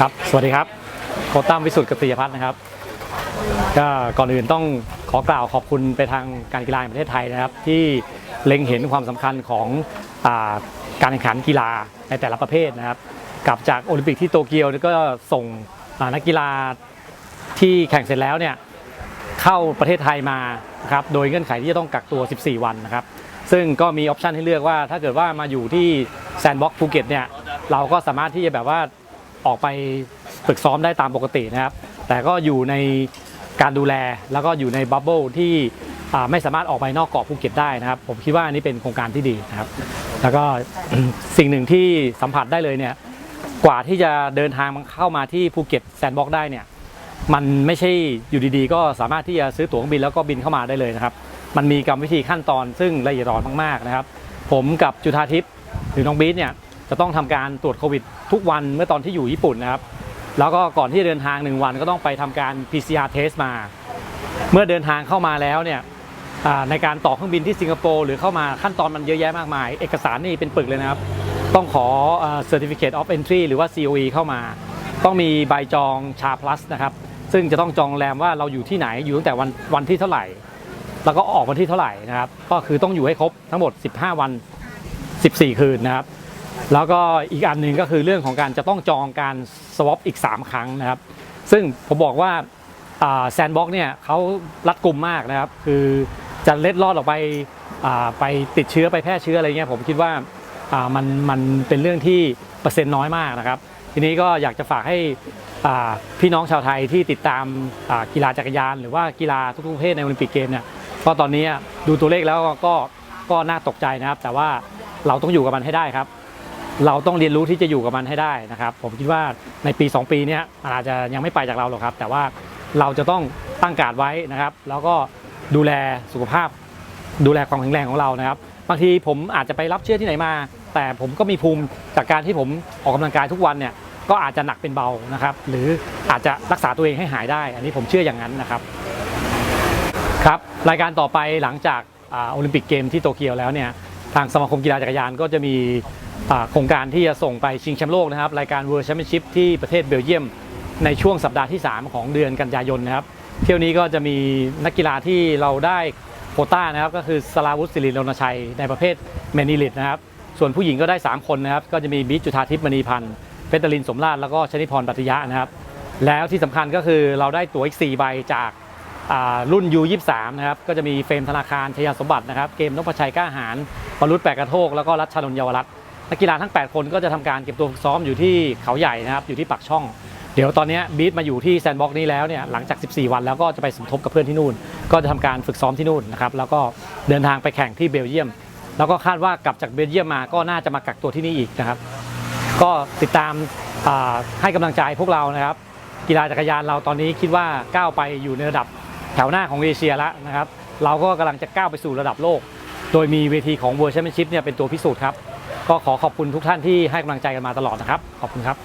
ครับ สวัสดีครับ โคตั้มวิสุทธิ์กติยพัฒน์นะครับ ก็ก่อนอื่นต้องขอกล่าวขอบคุณไปทางการกีฬาแห่งประเทศไทยนะครับ ที่เล็งเห็นความสำคัญของอาการแข่งขันกีฬาในแต่ละประเภทนะครับ กลับจากโอลิมปิกที่โตเกียวก็ส่งนักกีฬาที่แข่งเสร็จแล้วเนี่ยเข้าประเทศไทยมาครับ โดยเงื่อนไขที่จะต้องกักตัว 14 วันนะครับ ซึ่งก็มีออปชันให้เลือกว่าถ้าเกิดว่ามาอยู่ที่แซนด์บ็อกซ์ภูเก็ตเนี่ยเราก็สามารถที่จะแบบว่า ออกไปฝึกซ้อมได้ตามปกตินะครับ แต่ก็อยู่ในการดูแลแล้วก็อยู่ในบับเบิลที่ไม่สามารถออกไปนอกเกาะภูเก็ตได้นะครับ ผมคิดว่าอันนี้เป็นโครงการที่ดีนะครับ แล้วก็สิ่งหนึ่งที่สัมผัสได้เลยเนี่ยกว่าที่จะเดินทางเข้ามาที่ภูเก็ตแซนด์บ็อกซ์ได้เนี่ยมันไม่ใช่อยู่ดีๆ ก็สามารถที่จะซื้อตั๋วเครื่องบินแล้วก็บินเข้ามาได้เลยนะครับ มันมีกรรมวิธีขั้นตอนซึ่งละเอียดอ่อนมากๆนะครับ ผมกับจุธาทิพย์หรือน้องบีทเนี่ย จะต้องทำการตรวจโควิดทุกวันเมื่อตอนที่อยู่ญี่ปุ่นนะครับแล้วก็ก่อนที่เดินทางหนึ่งวันก็ต้องไปทำการ PCR test มา เมื่อเดินทางเข้ามาแล้วเนี่ยในการต่อเครื่องบินที่สิงคโปร์หรือเข้ามาขั้นตอนมันเยอะแยะมากมาย เอกสารนี่เป็นปึกเลยนะครับ ต้องขอเอ่อ certificate of entry หรือว่า COE เข้ามา ต้องมีใบจองชา plus นะครับ ซึ่งจะต้องจองโรงแรมว่าเราอยู่ที่ไหนอยู่ตั้งแต่วันวันที่เท่าไหร่ แล้วก็ออกวันที่เท่าไหร่นะครับ ก็คือต้องอยู่ให้ครบทั้งหมด 15 วัน 14 คืนนะครับ แล้วก็อีกอันหนึ่งก็คือเรื่องของการจะต้องจองการสวอปอีก 3 ครั้งนะครับ ซึ่งผมบอกว่าแซนบ็อกเนี่ยเขารัดกลุ่มมากนะครับ คือจะเล็ดลอดออกไปไปติดเชื้อไปแพร่เชื้ออะไรเงี้ยผมคิดว่ามันมันเป็นเรื่องที่เปอร์เซ็นต์น้อยมากนะครับ ทีนี้ก็อยากจะฝากให้พี่น้องชาวไทยที่ติดตามกีฬาจักรยาน หรือว่ากีฬาทุกประเภทในโอลิมปิกเกมเนี่ยก็ตอนนี้ดูตัวเลขแล้วก็ก็น่าตกใจนะครับ แต่ว่าเราต้องอยู่กับมันให้ได้ครับ เราต้องเรียนรู้ที่จะอยู่กับมันให้ได้นะครับ ผมคิดว่าในปี 2 ปีนี้มันอาจจะยังไม่ไปจากเราหรอกครับ แต่ว่าเราจะต้องตั้งการดไว้นะครับ แล้วก็ดูแลสุขภาพ ดูแลความแข็งแรงของเรานะครับบางทีผมอาจจะไปรับเชื้อที่ไหนมา แต่ผมก็มีภูมิจากการที่ผมออกกำลังกายทุกวันเนี่ยก็อาจจะหนักเป็นเบานะครับ หรืออาจจะรักษาตัวเองให้หายได้ อันนี้ผมเชื่ออย่างนั้นนะครับครับรายการต่อไปหลังจากโอลิมปิกเกมที่โตเกียวแล้วเนี่ยทางสมาคมกีฬาจักรยานก็จะมี โครงการที่จะส่งไปชิงแชมป์โลกนะครับ รายการ World Championship ที่ประเทศเบลเยียม ในช่วงสัปดาห์ที่ 3 ของเดือนกันยายนนะครับ เที่ยวนี้ก็จะมีนักกีฬาที่เราได้โคต้านะครับก็คือสลาวุฒิศิริรณชัยในประเภทแมนิลิตนะครับ ส่วนผู้หญิงก็ได้ 3 คนนะครับ ก็จะมีบิ๊กจุธาทิพย์มณีพันธ์เพชรลินสมราชแล้วก็ชนิพรปัตยะนะครับ แล้วที่สำคัญก็คือเราได้ตั๋วอีก 4 ใบจากอ่ารุ่น U23 นะครับ ก็จะมีเฟรมธนาคารชยาสมบัตินะครับ เกมนพชัยกล้าหารปรุษแปดกระโทก แล้วก็รัชชนนเยาวรัตน์ นักกีฬาทั้ง 8 คนก็จะทำการเก็บตัวฝึกซ้อมอยู่ที่เขาใหญ่นะครับอยู่ที่ปักช่อง เดี๋ยวตอนนี้บีทมาอยู่ที่แซนด์บ็อกนี้แล้วเนี่ยหลังจาก 14 วันแล้วก็จะไปสมทบกับเพื่อนที่นู่น ก็จะทำการฝึกซ้อมที่นู่นนะครับแล้วก็เดินทางไปแข่งที่เบลเยียม แล้วก็คาดว่ากลับจากเบลเยียมมาก็น่าจะมากักตัวที่นี่อีกนะครับ ก็ติดตามให้กำลังใจพวกเรานะครับ กีฬาจักรยานเราตอนนี้คิดว่าก้าวไปอยู่ในระดับแถวหน้าของเอเชียแล้วนะครับเราก็กำลังจะก้าวไปสู่ระดับโลก โดยมีเวทีของ World Championship เนี่ยเป็นตัวพิสูจน์ครับ ก็ขอขอบคุณทุกท่านที่ให้กำลังใจกันมาตลอดนะครับ ขอบคุณครับ